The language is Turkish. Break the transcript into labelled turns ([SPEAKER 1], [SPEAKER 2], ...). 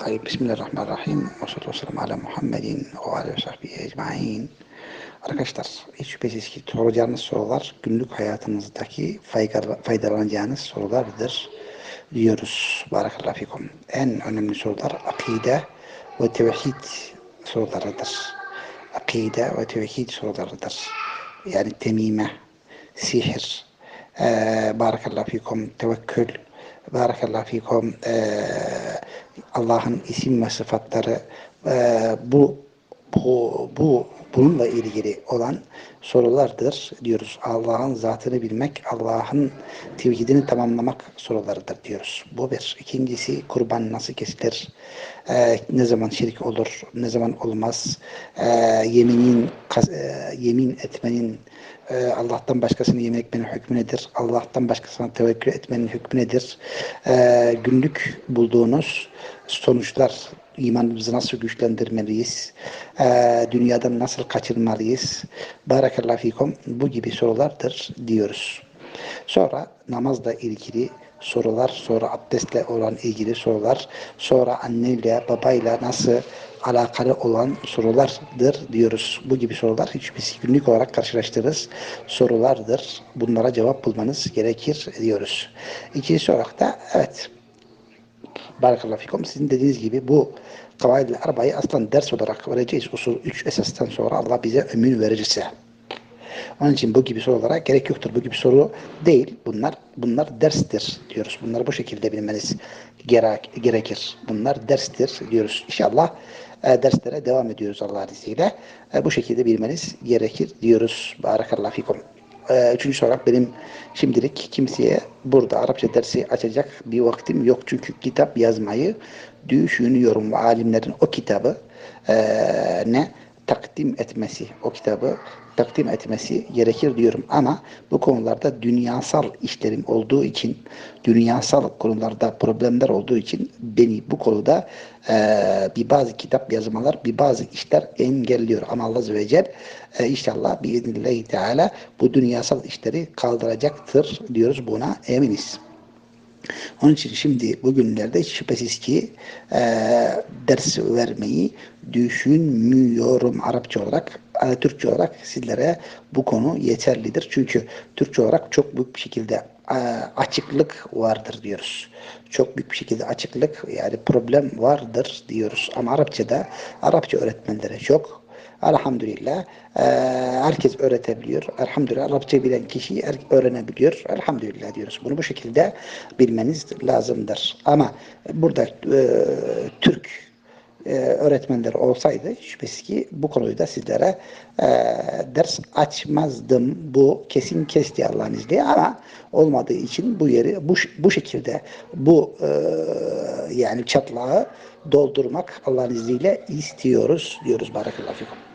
[SPEAKER 1] Tayyip, Bismillahirrahmanirrahim. Ve sallallahu aleyhi ve sellem ala Muhammedin ve aleyhi sahbihi ecmain. Arkadaşlar, hiç şüphesiz ki soracağınız sorular günlük hayatınızdaki faydalanacağınız sorulardır diyoruz. Barakallahu fikum. En önemli sorular akide ve tevhid sorularıdır. Akide ve tevhid sorularıdır. Yani temime, sihir, ee, barakallahu fikum, tevekkül, barakallahu fikum, ee, Allah'ın isim ve sıfatları e, bu bu bu bununla ilgili olan sorulardır diyoruz. Allah'ın zatını bilmek, Allah'ın tevhidini tamamlamak sorularıdır diyoruz. Bu bir. İkincisi kurban nasıl kesilir? Ee, ne zaman şirk olur? Ne zaman olmaz? Ee, yeminin yemin etmenin e, Allah'tan başkasını yemin etmenin hükmü nedir? Allah'tan başkasına tevekkül etmenin hükmü nedir? Ee, günlük bulduğunuz sonuçlar imanımızı nasıl güçlendirmeliyiz? Dünyadan nasıl kaçırmalıyız? Barakallahu fikum bu gibi sorulardır diyoruz. Sonra namazla ilgili sorular, sonra abdestle olan ilgili sorular, sonra anneyle, babayla nasıl alakalı olan sorulardır diyoruz. Bu gibi sorular hiçbir günlük olarak karşılaştığınız sorulardır. Bunlara cevap bulmanız gerekir diyoruz. İkinci olarak da evet Barakallahu fikum. Sizin dediğiniz gibi bu kavaid arabayı aslan ders olarak vereceğiz. Usul 3 esastan sonra Allah bize ömür verirse. Onun için bu gibi sorulara gerek yoktur. Bu gibi soru değil. Bunlar bunlar derstir diyoruz. Bunları bu şekilde bilmeniz gerek, gerekir. Bunlar derstir diyoruz. İnşallah e, derslere devam ediyoruz Allah'ın izniyle. E, bu şekilde bilmeniz gerekir diyoruz. Barakallahu fikum. E, üçüncü olarak benim şimdilik kimseye burada Arapça dersi açacak bir vaktim yok. Çünkü kitap yazmayı düşünüyorum. Alimlerin o kitabı e, ne takdim etmesi, o kitabı takdim etmesi gerekir diyorum. Ama bu konularda dünyasal işlerim olduğu için, dünyasal konularda problemler olduğu için beni bu konuda e, bir bazı kitap yazmalar, bir bazı işler engelliyor. Ama Allah Azze ve Celle e, inşallah biiznillahü teala bu dünyasal işleri kaldıracaktır diyoruz. Buna eminiz. Onun için şimdi bugünlerde şüphesiz ki e, ders vermeyi düşünmüyorum Arapça olarak. E, Türkçe olarak sizlere bu konu yeterlidir. Çünkü Türkçe olarak çok büyük bir şekilde e, açıklık vardır diyoruz. Çok büyük bir şekilde açıklık yani problem vardır diyoruz. Ama Arapçada Arapça öğretmenlere çok Elhamdülillah e, herkes öğretebiliyor. Elhamdülillah Arapça bilen kişi öğrenebiliyor. Elhamdülillah diyoruz. Bunu bu şekilde bilmeniz lazımdır. Ama burada e, Türk e, öğretmenleri olsaydı şüphesiz ki bu konuyu da sizlere e, ders açmazdım. Bu kesin kesti Allah'ın izniyle ama olmadığı için bu yeri bu, bu şekilde bu yani çatlağı doldurmak Allah'ın izniyle istiyoruz diyoruz. Barakallahu fikum.